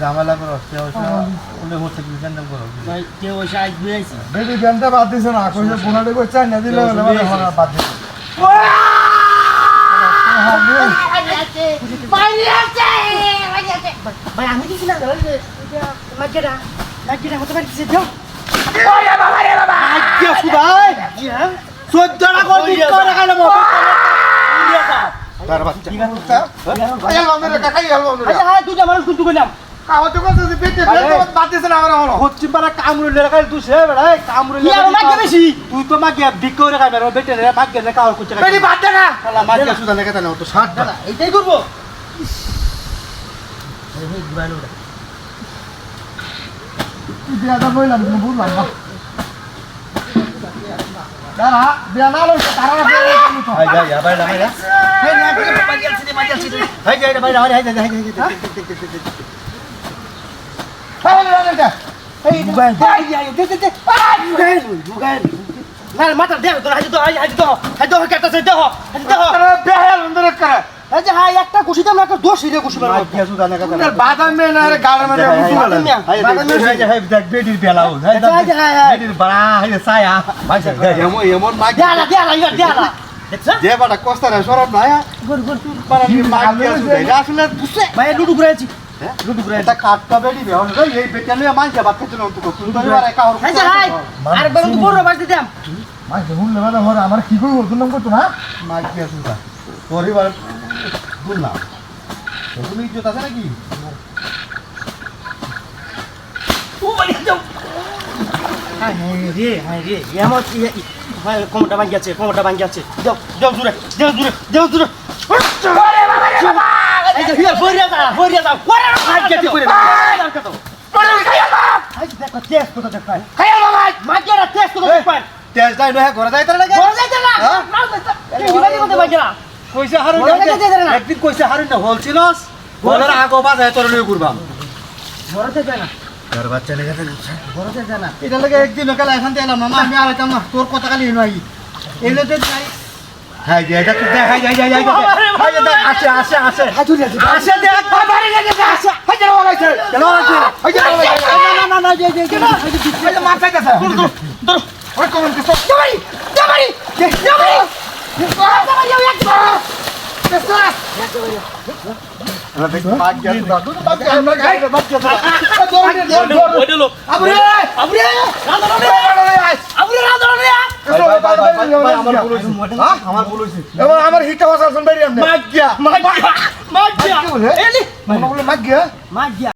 ঝামেলা করো সে অবশ্য উনি হচ্ছে কি জানতাম করো ভাই কেউ এসে আজ বুঝাইছি বেটি ব্যানটা বাদ দিছে না কইছে বোনাটা কই না দিলে মানে হলা বাদ দিছে ভাই আমি না হতে গোল দিন করে গেল তার বাচ্চা খাই আলবাম রে খাই আলবাম রে আচ্ছা হ্যাঁ দুটা মানুষ কিন্তু করলাম খাওয়া তো যে বেটি ব্যানটা বাদ না আমার হলো হচ্ছে পারা কামড়ুলে রাখাই তুই সে বেড়া কামড়ুলে কি মাগে বেশি? তুই তো মাগে বিক করে খাই বেটে রে মাগে রে কাও কুচে বেটি বাদ না খালা মাগে সুদা লেগে তানে তো ষাট না এটাই করব। কি বিয়াটা কইলাম তুমি বুঝলাম না। দাঁড়া বিয়া না লইছে তারা না বিয়া যা ভাই ভাই না ভাই হাই হাই হাই হাই খাই আলবাম রে এই মোবাইল দে দে দে মোবাইল মোবাইল না মাথা দে তো হাজি তো হাজি হাজি তো হাজি তো কাটা সে দেহ হাজি দেহ আরে বিয়া আলবাম রে করে হাজি হাই একটা খুশি দাম একটা দোষ হিরে খুশি মারবো মাগে সুদা লেগে তানে তোর বাদাম মে না রে গাড় মে বুঝু হাই হাই হাই দেখ বেটির বেলা ও হাই হাই হাই হাই বেটির বড়া হাই সায়া ভাই এমন এমন মাগে দেলা দেলা ইয়া দেলা দেখছ যে বাটা কষ্ট রে সরব না গুড গুড পারা মাগে সুদা এটা আসলে বুঝছে ভাই লুডু ঘুরেছি লুডু ঘুরে এটা কাটটা বেটি বে হলো এই বেটা লইয়া মাইছে বাদ খেতে না তো সুন্দর আর কাহর হাই। হাই আর বেরো তো বড় বাজ দিতাম মাই দেখুন লে মানে আমার কি কইব তুমি কইতো না? মাগে সুদা পরিবার বললাম তুমি ইজ্জত আছে নাকি? ও যাও। হাই রে হাই রে এমন কোমরটা ভাঙি আছে কোমরটা ভাঙি আছে। যাও যাও দূরে যাও দূরে দূরে। দাও ঘরে ঘরে না। একদিন কইছে হারুন না হলছিলস বলার আগো বাজায় তোর লই করবাম বড় যাইতে না। তোর বাচ্চা লেগে বড় যাইতে না এটা লাগে একদিন কালে এখান থেকে এলাম মামা আমি আর এটা না তোর কথা খালি নয় এলে তো যাই এটা দেখ যাই যাই যাই আসে আসে আসে হাজুরি আছে আসে দেখ বাড়ি গেছে আসে হাই যাই ওলাই আছে হাই যাই না না না যে যে যে এই যে মার চাইতেছে ওই কোন কিছু জামারি জামারি জামারি জামারি এক আমরা গাই আমার হিটা ভাষা শুনবাই মাগিয়া